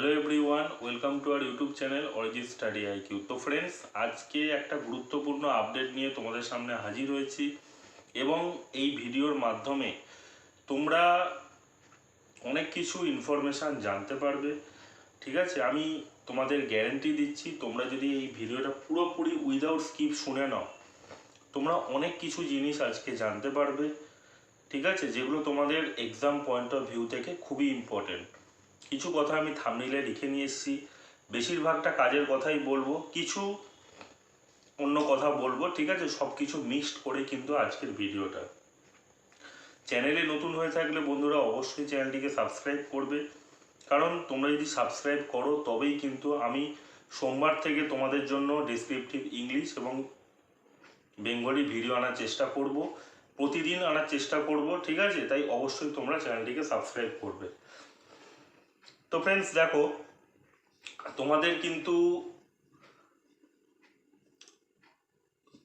Hello everyone welcome to our YouTube channel Arijit study IQ তো friends আজকে একটা গুরুত্বপূর্ণ আপডেট নিয়ে তোমাদের সামনে হাজির হয়েছি এবং এই ভিডিওর মাধ্যমে তোমরা অনেক কিছু ইনফরমেশান জানতে পারবে, ঠিক আছে? আমি তোমাদের গ্যারেন্টি দিচ্ছি, তোমরা যদি এই ভিডিওটা পুরোপুরি উইদাউট স্কিপ শুনে নাও, তোমরা অনেক কিছু জিনিস আজকে জানতে পারবে, ঠিক আছে? যেগুলো তোমাদের এক্সাম পয়েন্ট অফ ভিউ থেকে খুবই ইম্পর্টেন্ট কিছু কথা আমি থামনিলে লিখে নিয়ে এসেছি। বেশিরভাগটা কাজের কথাই বলব। কিছু অন্য কথা বলব, ঠিক আছে? সব কিছু মিক্সড করে কিন্তু আজকের ভিডিওটা। চ্যানেলে নতুন হয়ে থাকলে বন্ধুরা অবশ্যই চ্যানেলটিকে সাবস্ক্রাইব করবে। কারণ তোমরা যদি সাবস্ক্রাইব করো, তবেই কিন্তু আমি সোমবার থেকে তোমাদের জন্য ডেসক্রিপটিভ ইংলিশ এবং বেঙ্গলি ভিডিও আনার চেষ্টা করব। প্রতিদিন আনার চেষ্টা করব, ঠিক আছে? তাই অবশ্যই তোমরা চ্যানেলটিকে সাবস্ক্রাইব করবে। তো ফ্রেন্ডস দেখো, তোমাদের কিন্তু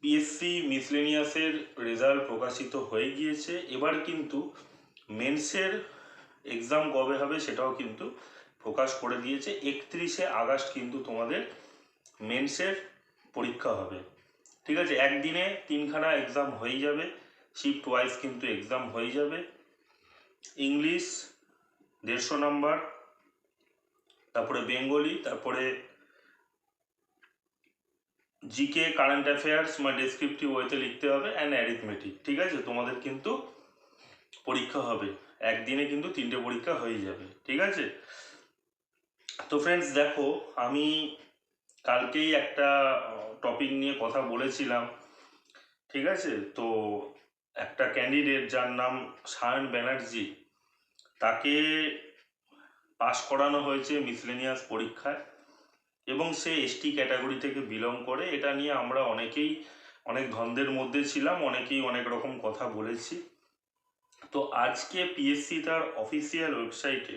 পিএসসি মিসলেনিয়াসের রেজাল্ট প্রকাশিত হয়ে গিয়েছে। এবার কিন্তু মেন্সের এক্সাম কবে হবে সেটাও কিন্তু প্রকাশ করে দিয়েছে। একত্রিশে আগস্ট কিন্তু তোমাদের মেন্সের পরীক্ষা হবে। ঠিক আছে? একদিনে তিনখানা এক্সাম হয়ে যাবে। শিফট ওয়াইজ কিন্তু এক্সাম হয়ে যাবে। ইংলিশ দেড়শো নাম্বার তারপরে বেঙ্গলি, তারপরে জিকে কারেন্ট অ্যাফেয়ার্স বা ডেসক্রিপটিভ ওয়েতে লিখতে হবে অ্যান্ড অ্যারিথমেটিক ঠিক আছে? তোমাদের কিন্তু পরীক্ষা হবে। একদিনে কিন্তু তিনটে পরীক্ষা হয়ে যাবে, ঠিক আছে? তো ফ্রেন্ডস দেখো, আমি কালকেই একটা টপিক নিয়ে কথা বলেছিলাম, ঠিক আছে? তো একটা ক্যান্ডিডেট যার নাম সায়ন ব্যানার্জি, তাকে পাশ করানো হয়েছে মিসলেনিয়াস পরীক্ষায় এবং সে এসটি ক্যাটাগরি থেকে বিলং করে। এটা নিয়ে আমরা অনেকেই অনেক ধন্দের মধ্যে ছিলাম, অনেকেই অনেক রকম কথা বলেছি। তো আজকে পিএসসি তার অফিসিয়াল ওয়েবসাইটে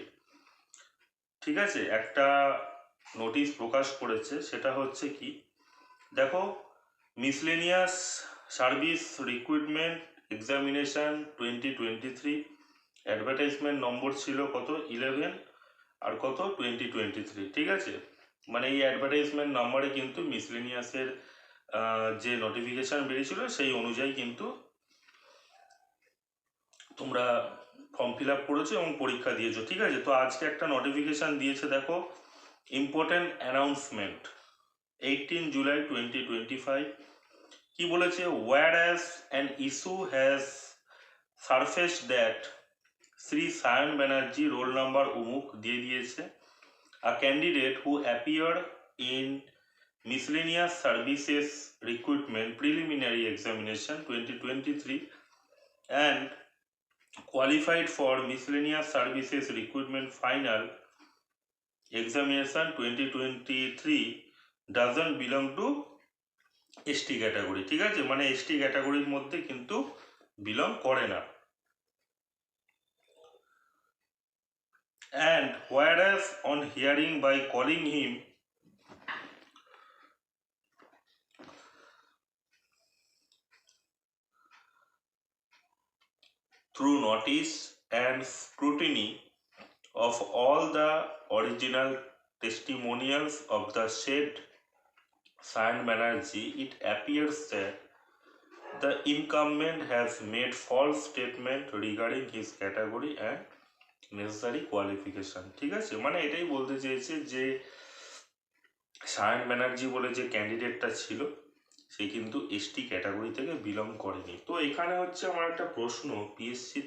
ঠিক আছে, একটা নোটিশ প্রকাশ করেছে। সেটা হচ্ছে কি, দেখো miscellaneous service recruitment examination twenty twenty three advertisement number ছিল কত? ইলেভেন আর কত? টোয়েন্টি টোয়েন্টি থ্রি ঠিক আছে? মানে এই অ্যাডভার্টাইজমেন্ট নাম্বারে কিন্তু মিসলেনিয়াসের যে নোটিফিকেশান বেরিয়েছিল সেই অনুযায়ী কিন্তু তোমরা ফর্ম ফিল আপ করেছ এবং পরীক্ষা দিয়েছ, ঠিক আছে? তো আজকে একটা নোটিফিকেশান দিয়েছে, দেখো important announcement eighteen July twenty twenty five কি বলেছে? War as an issue has surface that Shri Sayan Banerjee roll number উমুক দিয়ে দিয়েছে a candidate who appear in miscellaneous services recruitment preliminary examination 2023 and qualified for miscellaneous services recruitment final examination 2023 doesn't belong to ST category ঠিক আছে মানে ST ক্যাটাগরির মধ্যে কিন্তু belong করে না and whereas on hearing by calling him through notice and scrutiny of all the original testimonials of the said Sayan Banerjee, it appears that the incumbent has made false statement regarding his category and necessary qualification ঠিক আছে? মানে এটাই বলতে চেয়েছে যে, সায়ন ব্যানার্জি বলে যে ক্যান্ডিডেটটা ছিল, সে কিন্তু এসটি ক্যাটাগরি থেকে বিলং করেনি। তো এখানে হচ্ছে আমার একটা প্রশ্ন পিএসসি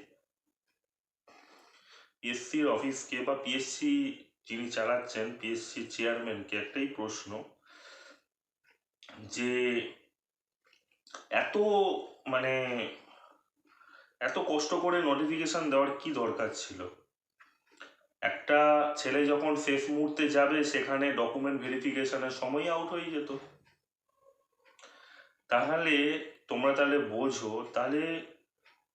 পিএসসির অফিসকে বা পিএসসি যিনি চালাচ্ছেন পিএসসি চেয়ারম্যানকে একটাই প্রশ্ন যে, এত মানে এত কষ্ট করে নোটিফিকেশন দেওয়ার কি দরকার ছিল? একটা ছেলে যখন শেষ মুহূর্তে যাবে, সেখানে ডকুমেন্ট ভেরিফিকেশনের সময় আউট হয়ে যেত। তাহলে তোমরা তাহলে বোঝো, তাহলে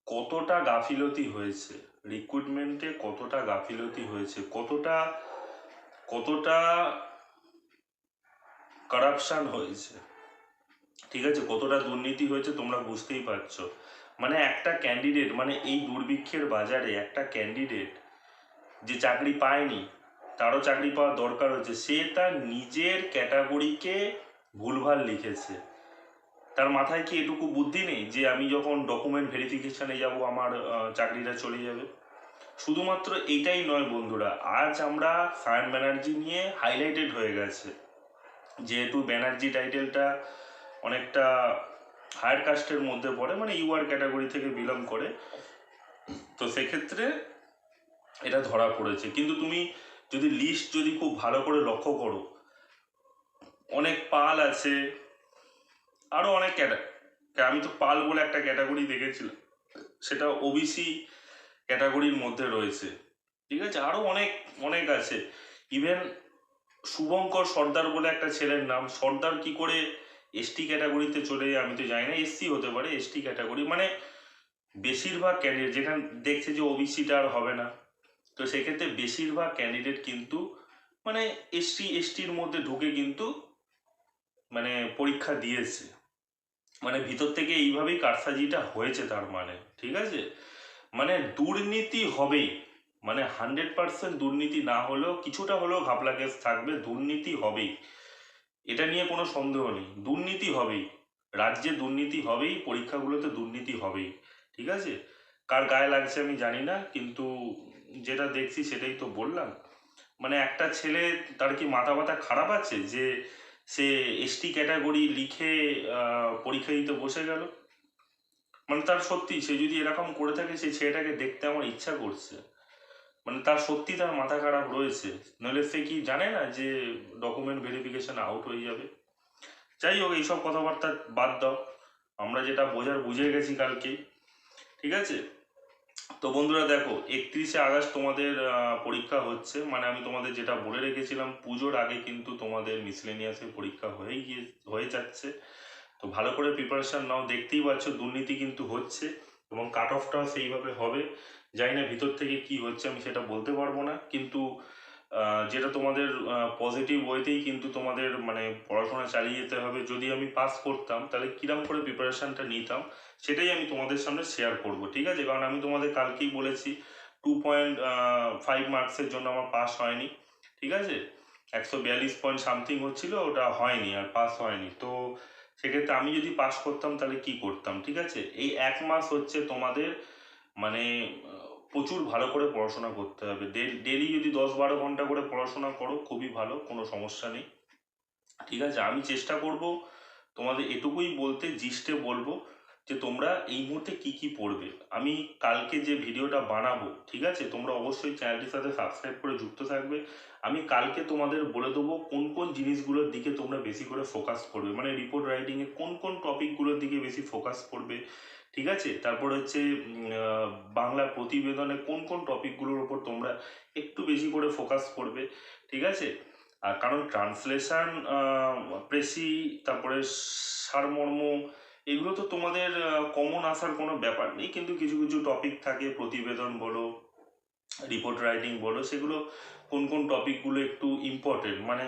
কতটা গাফিলতি হয়েছে? রিক্রুটমেন্টে কতটা গাফিলতি হয়েছে? কতটা কতটা কারাপশান হয়েছে? ঠিক আছে? কতটা দুর্নীতি হয়েছে তোমরা বুঝতেই পারছ। মানে একটা ক্যান্ডিডেট মানে এই দুর্ভিক্ষের বাজারে একটা ক্যান্ডিডেট যে চাকরি পায়নি, তারও চাকরি পাওয়ার দরকার হচ্ছে সে তার নিজের ক্যাটাগরিকে ভুলভাল লিখেছে। তার মাথায় কি এটুকু বুদ্ধি নেই যে আমি যখন ডকুমেন্ট ভেরিফিকেশনে যাব, আমার চাকরিটা চলে যাবে? শুধুমাত্র এটাই নয় বন্ধুরা, আজ আমরা সায়ন ব্যানার্জি নিয়ে হাইলাইটেড হয়ে গেছে। যেহেতু ব্যানার্জি টাইটেলটা অনেকটা হায়ার কাস্টের মধ্যে পড়ে মানে ইউআর ক্যাটাগরি থেকে বিলং করে, তো সেক্ষেত্রে এটা ধরা পড়েছে। কিন্তু তুমি যদি লিস্ট যদি খুব ভালো করে লক্ষ্য করো, অনেক পাল আছে আরও অনেক ক্যাটা আমি তো পাল বলে একটা ক্যাটাগরি দেখেছিলাম, সেটা ওবিসি ক্যাটাগরির মধ্যে রয়েছে। ঠিক আছে? আরও অনেক অনেক আছে। ইভেন শুভঙ্কর সর্দার বলে একটা ছেলের নাম, সর্দার কি করে এসটি ক্যাটাগরিতে চলে যায় আমি তো জানি না এসসি হতে পারে এসটি ক্যাটাগরি মানে বেশিরভাগ ক্যান্ডিডেট যেখানে দেখছে যে ওবিসিটা আর হবে না। তো সেক্ষেত্রে বেশিরভাগ ক্যান্ডিডেট কিন্তু মানে এসটি এসটির মধ্যে ঢুকে কিন্তু মানে পরীক্ষা দিয়েছে। মানে ভিতর থেকে এইভাবেই কারসাজিটা হয়েছে তার মানে ঠিক আছে? মানে দুর্নীতি হবেই। মানে হান্ড্রেড পার্সেন্ট দুর্নীতি না হলেও কিছুটা হলেও ঘাপলা কেস থাকবে, দুর্নীতি হবেই। এটা নিয়ে কোনো সন্দেহ নেই। দুর্নীতি হবেই। রাজ্যে দুর্নীতি হবেই, পরীক্ষাগুলোতে দুর্নীতি হবেই, ঠিক আছে? কার গায়ে লাগছে আমি জানি না, কিন্তু যেটা দেখছি সেটাই তো বললাম। মানে একটা ছেলে, তার কি মাথা ব্যথা খারাপ আছে যে সে এসটি ক্যাটাগরি লিখে পরীক্ষা দিতে বসে গেল? মানে তার সত্যি, সে যদি এরকম করে থাকে সেই ছেলেটাকে দেখতে আমার ইচ্ছা করছে। মানে তার সত্যি তার মাথা খারাপ রয়েছে। নইলে সে কি জানে না যে ডকুমেন্ট ভেরিফিকেশন আউট হয়ে যাবে? যাই হোক, এইসব কথাবার্তা বাদ দাও। আমরা যেটা বোঝার বুঝে গেছি কালকেই ঠিক আছে? তো বন্ধুরা দেখো, একত্রিশে আগস্ট তোমাদের পরীক্ষা হচ্ছে। মানে আমি তোমাদের যেটা বলে রেখেছিলাম, পুজোর আগে কিন্তু তোমাদের মিসলেনিয়াসের পরীক্ষা হয়ে গিয়ে, হয়ে যাচ্ছে। তো ভালো করে প্রিপারেশান নাও, দেখতেই পাচ্ছ দুর্নীতি কিন্তু হচ্ছে এবং কাট অফটাও সেইভাবে হবে। জানি না ভিতর থেকে কি হচ্ছে, আমি সেটা বলতে পারব না। কিন্তু যেটা তোমাদের পজিটিভ ওয়েতেই কিন্তু তোমাদের মানে পড়াশোনা চালিয়ে যেতে হবে। যদি আমি পাস করতাম, তাহলে কিরম করে প্রিপারেশনটা নিতাম, সেটাই আমি তোমাদের সামনে শেয়ার করব, ঠিক আছে? কারণ আমি তোমাদের কালকেই বলেছি টু পয়েন্ট ফাইভ মার্কসের জন্য আমার পাস হয়নি, ঠিক আছে? একশো বিয়াল্লিশ পয়েন্ট সামথিং হচ্ছিল, ওটা হয়নি, আর পাস হয়নি। তো সেক্ষেত্রে আমি যদি পাস করতাম, তাহলে কি করতাম, ঠিক আছে? এই এক মাস হচ্ছে তোমাদের মানে প্রচুর ভালো করে পড়াশোনা করতে হবে। ডেলি যদি দশ বারো ঘণ্টা করে পড়াশোনা করো, খুবই ভালো, কোনো সমস্যা নেই। ঠিক আছে, আমি চেষ্টা করব তোমাদের এটুকুই বলতে জিস্টে বলব। যে তোমরা এই মুহূর্তে কি কি পড়বে। আমি কালকে যে ভিডিওটা বানাবো, ঠিক আছে? তোমরা অবশ্যই চ্যানেলটির সাথে সাবস্ক্রাইব করে যুক্ত থাকবে। আমি কালকে তোমাদের বলে দেবো কোন কোন জিনিসগুলোর দিকে তোমরা বেশি করে ফোকাস করবে। মানে রিপোর্ট রাইটিংয়ে কোন কোন টপিকগুলোর দিকে বেশি ফোকাস করবে, ঠিক আছে? তারপর হচ্ছে বাংলা প্রতিবেদনে কোন কোন টপিকগুলোর উপর তোমরা একটু বেশি করে ফোকাস করবে, ঠিক আছে? আর কারণ ট্রান্সলেশন প্রেসি, তারপরে সারমর্ম এগুলো তো তোমাদের কমন আসার কোনো ব্যাপার নেই, কিন্তু কিছু কিছু টপিক থাকে, প্রতিবেদন বলো রিপোর্ট রাইটিং বলো, সেগুলো কোন কোন টপিকগুলো একটু ইম্পর্টেন্ট মানে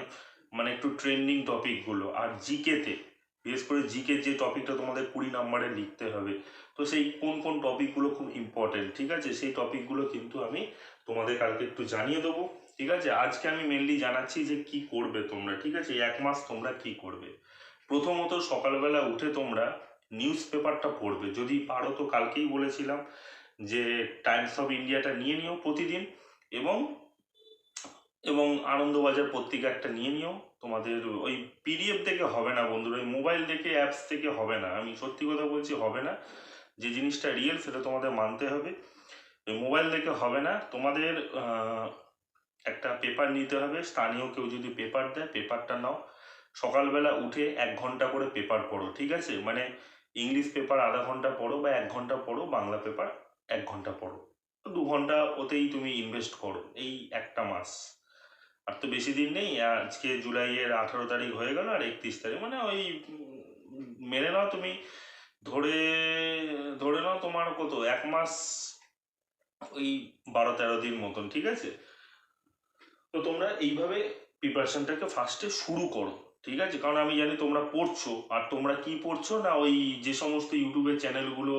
মানে একটু ট্রেন্ডিং টপিকগুলো আর জিকেতে বিশেষ করে জিকে যে টপিকটা তোমাদের কুড়ি নম্বরে লিখতে হবে, তো সেই কোন কোন টপিকগুলো খুব ইম্পর্টেন্ট ঠিক আছে? সেই টপিকগুলো কিন্তু আমি তোমাদের কালকে একটু জানিয়ে দেবো, ঠিক আছে? আজকে আমি মেনলি জানাচ্ছি যে কি করবে তোমরা, ঠিক আছে? এক মাস তোমরা কি করবে? প্রথমত সকালবেলা উঠে তোমরা নিউজ পেপারটা পড়বে। যদি পারো তো কালকেই বলেছিলাম যে টাইমস অফ ইন্ডিয়াটা নিয়ে নিও প্রতিদিন এবং এবং আনন্দবাজার পত্রিকা একটা নিয়ে নিও। তোমাদের ওই পিডিএফ থেকে হবে না বন্ধুরা, ওই মোবাইল থেকে অ্যাপস থেকে হবে না। আমি সত্যি কথা বলছি, হবে না। যে জিনিসটা রিয়েল সেটা তোমাদের মানতে হবে। ওই মোবাইল থেকে হবে না। তোমাদের একটা পেপার নিতে হবে। স্থানীয় কেউ যদি পেপার দেয় পেপারটা নাও। সকালবেলা উঠে এক ঘণ্টা করে পেপার পড়ো, ঠিক আছে? মানে ইংলিশ পেপার আধা ঘণ্টা পড়ো বা এক ঘণ্টা পড়ো, বাংলা পেপার এক ঘণ্টা পড়ো। দু ঘণ্টা ওতেই তুমি ইনভেস্ট করো, এই একটা মাস। আর তো বেশি দিন নেই, আজকে জুলাইয়ের আঠারো তারিখ হয়ে গেল আর একত্রিশ তারিখ। মানে ওই মেনে নাও তুমি, ধরে ধরে নাও তোমার কত, এক মাস ওই বারো তেরো দিন মতন, ঠিক আছে? তো তোমরা এইভাবে প্রিপারেশনটাকে ফার্স্টে শুরু করো। ঠিক আছে? কারণ আমি জানি তোমরা পড়ছো। আর তোমরা কি পড়ছো না ওই যে সমস্ত ইউটিউবের চ্যানেলগুলো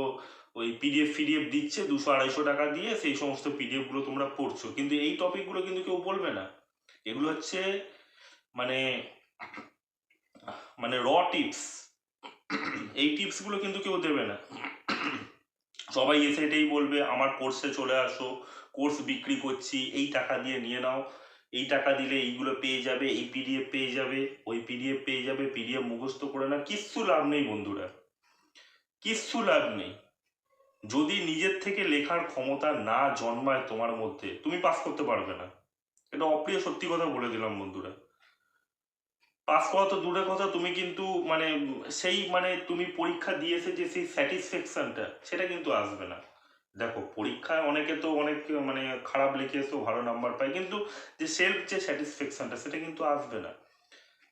ওই পিডিএফ ফিডিএফ দিচ্ছে দুশো আড়াইশো টাকা দিয়ে সেই সমস্ত পিডিএফগুলো তোমরা পড়ছো। কিন্তু এই টপিকগুলো কিন্তু কেউ বলবে না। এগুলো হচ্ছে মানে মানে র টিপস এই টিপসগুলো কিন্তু কেউ দেবে না। সবাই এসে এটাই বলবে, আমার কোর্সে চলে আসো কোর্স বিক্রি করছি, এই টাকা দিয়ে নিয়ে নাও। এই টাকা দিলে এইগুলো পেয়ে যাবে, এই পিডিএফ পেয়ে যাবে, ওই পিডিএফ পেয়ে যাবে পিডিএফ মুখস্থ করে না কিচ্ছু লাভ নেই বন্ধুরা। কিচ্ছু লাভ নেই। যদি নিজের থেকে লেখার ক্ষমতা না জন্মায় তোমার মধ্যে, তুমি পাস করতে পারবে না। এটা অপ্রিয় সত্যি কথা বলে দিলাম বন্ধুরা। পাস করা তো দূরের কথা, তুমি কিন্তু মানে সেই মানে তুমি পরীক্ষা দিয়েছে যে সেই স্যাটিসফ্যাকশনটা সেটা কিন্তু আসবে না। দেখো, পরীক্ষায় অনেকে তো অনেক মানে খারাপ লিখে এসেও ভালো নাম্বার পায়, কিন্তু যে সেলফ যে স্যাটিসফ্যাকশনটা সেটা কিন্তু আসবে না।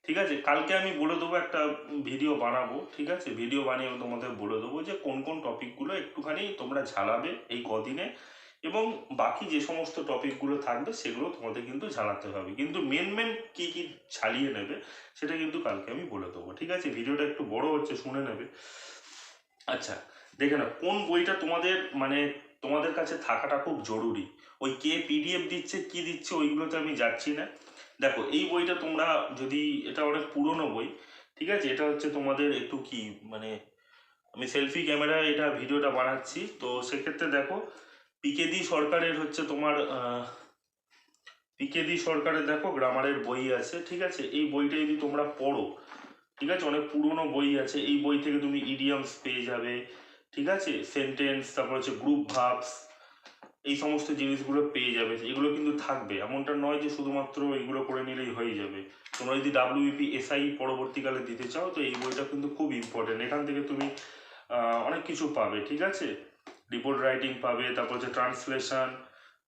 ঠিক আছে? কালকে আমি বলে দেবো একটা ভিডিও বানাবো, ঠিক আছে? ভিডিও বানিয়ে আমি তোমাদের বলে দেবো যে কোন কোন টপিকগুলো একটুখানি তোমরা ঝালাবে এই কদিনে এবং বাকি যে সমস্ত টপিকগুলো থাকবে, সেগুলো তোমাদের কিন্তু ঝালাতে হবে। কিন্তু মেন মেন কী কী ঝালিয়ে নেবে, সেটা কিন্তু কালকে আমি বলে দেবো, ঠিক আছে? ভিডিওটা একটু বড় হচ্ছে, শুনে নেবে। আচ্ছা দেখে না কোন বইটা তোমাদের মানে তোমাদের কাছে থাকাটা খুব জরুরি? ওই কে পিডিএফ দিচ্ছে, কি দিচ্ছে, ওইগুলোতে আমি যাচ্ছি না। দেখো, এই বইটা তোমরা যদি, এটা অনেক পুরনো বই, ঠিক আছে? এটা হচ্ছে তোমাদের একটু কি মানে আমি সেলফি ক্যামেরায় এটা ভিডিওটা বানাচ্ছি। তো সেক্ষেত্রে দেখো, পিকেদি সরকারের হচ্ছে তোমার পিকেদি সরকারের দেখো গ্রামারের বই আছে, ঠিক আছে? এই বইটা যদি তোমরা পড়ো, ঠিক আছে? অনেক পুরনো বই আছে, এই বই থেকে তুমি ইডিয়ামস পেয়ে যাবে ঠিক আছে? সেন্টেন্স তারপর হচ্ছে গ্রুপ ভার্বস এই সমস্ত জিনিসগুলো পেয়ে যাবে। এগুলো কিন্তু থাকবে। এমনটা নয় যে শুধুমাত্র এগুলো করে নিলেই হয়ে যাবে। তোমরা যদি ডাব্লিউপি এসআই পরবর্তীকালে দিতে চাও, তো এই বইটা কিন্তু খুব ইম্পর্টেন্ট এখান থেকে তুমি অনেক কিছু পাবে, ঠিক আছে? রিপোর্ট রাইটিং পাবে, তারপর হচ্ছে ট্রান্সলেশন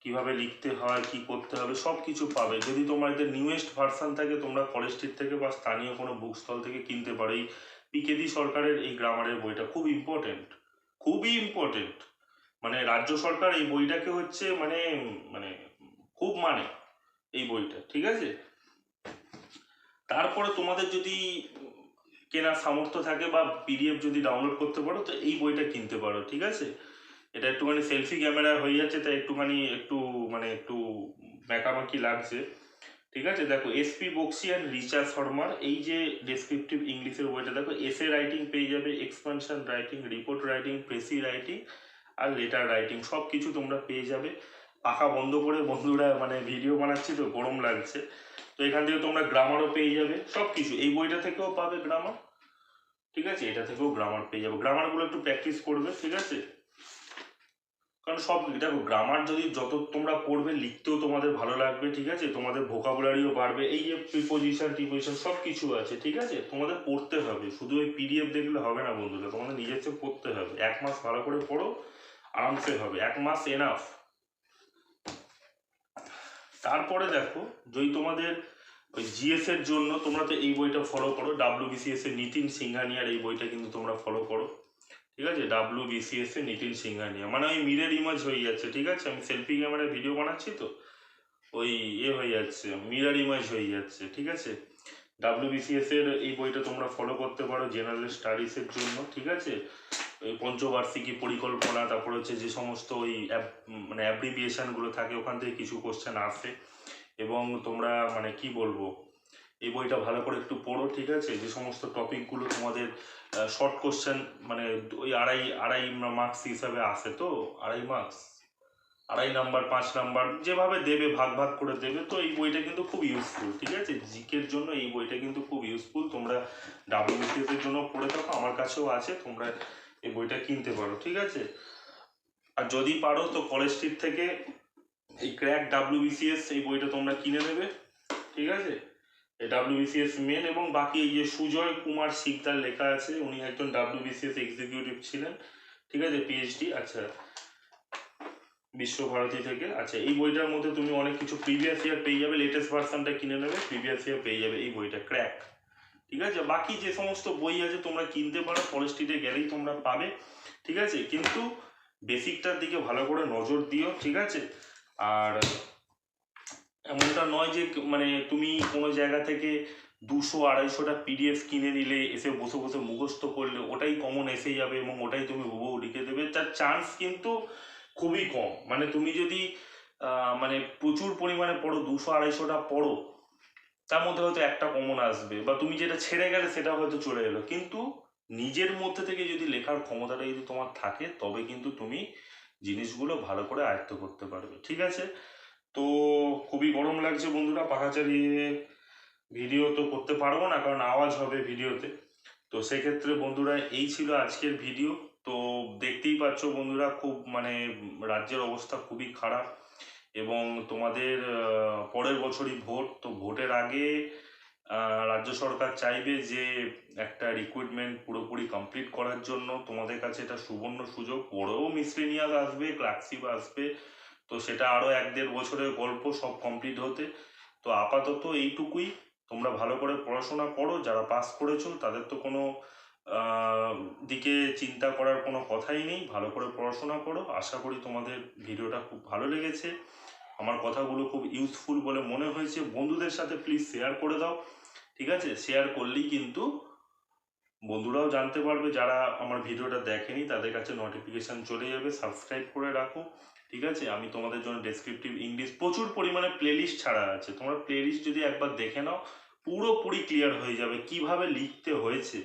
কীভাবে লিখতে হয়, কি করতে হবে সব কিছু পাবে। যদি তোমার এদের নিউয়েস্ট ভার্সান থাকে, তোমরা কলেজ স্ট্রিট থেকে বা স্থানীয় কোনো বুক স্টল থেকে কিনতে পারো। এই পিকেদি সরকারের এই গ্রামারের বইটা খুব ইম্পর্টেন্ট খুবই ইম্পর্টেন্ট মানে রাজ্য সরকার এই বইটাকে হচ্ছে মানে মানে খুব মানে এই বইটা, ঠিক আছে? তারপরে তোমাদের যদি কেনার সামর্থ্য থাকে বা পিডিএফ যদি ডাউনলোড করতে পারো, তো এই বইটা কিনতে পারো, ঠিক আছে? এটা একটুখানি সেলফি ক্যামেরা হয়ে যাচ্ছে, তাই একটুখানি একটু মানে একটু মেকামাকি লাগছে। ঠিক আছে? দেখো এসপি বক্সি অ্যান্ড রিচা শর্মার এই যে ডেসক্রিপটিভ ইংলিশের বইটা, দেখো এসে রাইটিং পেয়ে যাবে expansion writing report writing precis writing আর লেটার রাইটিং সব কিছু তোমরা পেয়ে যাবে। পাখা বন্ধ করে বন্ধুরা মানে ভিডিও বানাচ্ছি তো, গরম লাগছে। তো এখান থেকে তোমরা গ্রামারও পেয়ে যাবে সব কিছু এই বইটা থেকেও পাবে গ্রামার ঠিক আছে? এটা থেকেও গ্রামার পেয়ে যাবে। গ্রামারগুলো একটু প্র্যাকটিস করবে, ঠিক আছে? কারণ সব দেখো গ্রামার যদি যত তোমরা পড়বে, লিখতেও তোমাদের ভালো লাগবে, ঠিক আছে? তোমাদের ভোকাবুলারিও বাড়বে। এই যে প্রিপোজিশন টিপোজিশন সব কিছু আছে, ঠিক আছে? তোমাদের পড়তে হবে। শুধু ওই পিডিএফ দেখলে হবে না বন্ধুরা, তোমাদের নিজের চেয়ে পড়তে হবে। এক মাস ভালো করে পড়ো, আরামসে হবে। এক মাস এনাফ তারপরে দেখো, যদি তোমাদের ওই জিএস এর জন্য তোমরা তো এই বইটা ফলো করো ডাব্লিউ বিসিএস এর নিতিন সিংহানিয়ার এই বইটা কিন্তু তোমরা ফলো করো। ঠিক আছে? ডাব্লিউ বিসিএস এর নিতিন সিংহানিয়া মানে ওই মিরের ইমেজ হয়ে যাচ্ছে, ঠিক আছে? আমি সেলফি ক্যামেরায় ভিডিও বানাচ্ছি তো? ওই এ হয়ে যাচ্ছে মিরার ইমেজ হয়ে যাচ্ছে, ঠিক আছে? ডাব্লিউ বিসিএস এর এই বইটা তোমরা ফলো করতে পারো জেনারেল স্টাডিজের জন্য, ঠিক আছে? ওই পঞ্চবার্ষিকী পরিকল্পনা, তারপর হচ্ছে যে সমস্ত ওই মানে অ্যাপ্রিভিয়েশনগুলো থাকে, ওখান থেকে কিছু কোশ্চেন আসে। এবং তোমরা মানে কি বলব? এই বইটা ভালো করে একটু পড়ো, ঠিক আছে? যে সমস্ত টপিকগুলো তোমাদের শর্ট কোশ্চেন মানে ওই আড়াই আড়াই মার্কস হিসাবে আসে তো? আড়াই মার্কস আড়াই নাম্বার পাঁচ নাম্বার যেভাবে দেবে, ভাগ ভাগ করে দেবে, তো এই বইটা কিন্তু খুব ইউজফুল ঠিক আছে? জিকের জন্য এই বইটা কিন্তু খুব ইউজফুল তোমরা ডাব্লিউবিসিএস এর জন্য পড়ে থাকো, আমার কাছেও আছে, তোমরা এই বইটা কিনতে পারো, ঠিক আছে? আর যদি পারো, তো কলেজ স্ট্রিট থেকে এই ক্র্যাক ডাব্লিউবিসিএস এই বইটা তোমরা কিনে নেবে, ঠিক আছে? ডাব্লিউবিসিএস মেন এবং বাকি এই যে সুজয় কুমার শিকদার লেখা আছে, উনি একজন ডাব্লিউবিসিএস এক্সিকিউটিভ ছিলেন, ঠিক আছে? পিএইচডি আচ্ছা। বিশ্বভারতী থেকে। আচ্ছা এই বইটার মধ্যে তুমি অনেক কিছু প্রিভিয়াস ইয়ার পেয়ে যাবে লেটেস্ট ভার্সনটা কিনে নেবে প্রিভিয়াস ইয়ার পেয়ে যাবে এই বইটা ক্র্যাক ঠিক আছে? বাকি যে সমস্ত বই আছে তোমরা কিনতে পারো ফরেস্ট্রিতে গেলেই তোমরা পাবে, ঠিক আছে? কিন্তু বেসিকটার দিকে ভালো করে নজর দিও, ঠিক আছে? আর এমনটা নয় যে মানে তুমি কোনো জায়গা থেকে দুশো, আড়াইশোটা পিডিএফ কিনে নিলে, এসে বসে বসে মুখস্থ করলে, ওটাই কমন এসে যাবে এবং ওটাই তুমি হুবহু লিখে দেবে। তার চান্স কিন্তু খুবই কম। মানে তুমি যদি মানে প্রচুর পরিমাণে পড়ো, দুশো, আড়াইশোটা পড়ো, তার মধ্যে হয়তো একটা কমন আসবে বা তুমি যেটা ছেড়ে গেলে সেটা হয়তো চলে এলো। কিন্তু নিজের মধ্যে থেকে যদি লেখার ক্ষমতাটা যদি তোমার থাকে, তবে কিন্তু তুমি জিনিসগুলো ভালো করে আয়ত্ত করতে পারবে। ঠিক আছে? তো খুবই গরম লাগছে বন্ধুরা, পাখা চালিয়ে ভিডিও তো করতে পারব না, কারণ আওয়াজ হবে ভিডিওতে। তো সেক্ষেত্রে বন্ধুরা, এই ছিল আজকের ভিডিও। তো দেখতেই পাচ্ছ বন্ধুরা, খুব মানে রাজ্যের অবস্থা খুবই খারাপ এবং তোমাদের পরের বছরই ভোট। তো ভোটের আগে রাজ্য সরকার চাইবে যে একটা রিক্রুটমেন্ট পুরোপুরি কমপ্লিট করার জন্য। তোমাদের কাছে এটা সুবর্ণ সুযোগ। পরেও মিসলেনিয়াস আসবে ক্লার্কশিপ আসবে। তো সেটা আরও এক দেড় বছরের গল্প সব কমপ্লিট হতে। তো আপাতত এইটুকুই। তোমরা ভালো করে পড়াশোনা করো, যারা পাস করেছ তাদের তো কোনো দিকে চিন্তা করার কোনো কথাই নেই। ভালো করে পড়াশোনা করো। আশা করি তোমাদের ভিডিওটা খুব ভালো লেগেছে। আমার কথাগুলো খুব ইউজফুল বলে মনে হয়েছে। বন্ধুদের সাথে প্লিজ শেয়ার করে দাও। ঠিক আছে? শেয়ার করলেই কিন্তু বন্ধুরাও জানতে পারবে। যারা আমার ভিডিওটা দেখেনি, তাদের কাছে নোটিফিকেশান চলে যাবে। সাবস্ক্রাইব করে রাখো। ঠিক আছে? আমি তোমাদের জন্য ডেসক্রিপটিভ ইংলিশ প্রচুর পরিমাণে প্লেলিস্ট ছাড়া আছে। তোমরা প্লেলিস্ট যদি একবার দেখে নাও, পুরোপুরি ক্লিয়ার হয়ে যাবে কীভাবে লিখতে হয়েছে।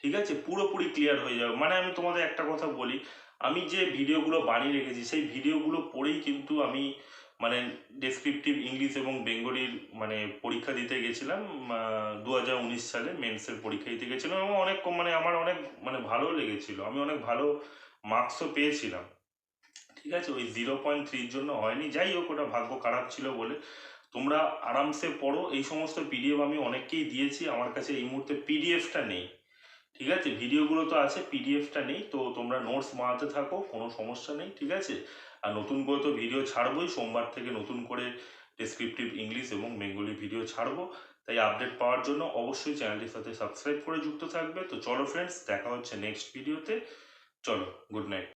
ঠিক আছে? পুরোপুরি ক্লিয়ার হয়ে যাবে। মানে আমি তোমাদের একটা কথা বলি, আমি যে ভিডিওগুলো বানিয়ে রেখেছি, সেই ভিডিওগুলো পড়েই কিন্তু আমি মানে ডেসক্রিপটিভ ইংলিশ এবং বেঙ্গলির মানে পরীক্ষা দিতে গেছিলাম দু হাজার উনিশ সালে মেন্সের পরীক্ষা দিতে গেছিলাম এবং অনেক মানে আমার অনেক মানে ভালো লেগেছিল। আমি অনেক ভালো মার্কসও পেয়েছিলাম। ঠিক আছে, ওই জিরো পয়েন্ট থ্রির জন্য হয়নি। যাই হোক, ওটা ভাগ্য খারাপ ছিল বলে। তোমরা আরামসে পড়ো। এই সমস্ত পিডিএফ আমি অনেককেই দিয়েছি। আমার কাছে এই মুহূর্তে পিডিএফটা নেই। ঠিক আছে? ভিডিওগুলো তো আছে পিডিএফটা নেই। তো তোমরা নোটস বানাতে থাকো, কোনো সমস্যা নেই, ঠিক আছে? আর নতুন করে তো ভিডিও ছাড়বোই। সোমবার থেকে নতুন করে ডেসক্রিপটিভ ইংলিশ এবং বেঙ্গলি ভিডিও ছাড়বো। তাই আপডেট পাওয়ার জন্য অবশ্যই চ্যানেলটির সাথে সাবস্ক্রাইব করে যুক্ত থাকবে। তো চলো ফ্রেন্ডস দেখা হচ্ছে নেক্সট ভিডিওতে চলো গুড নাইট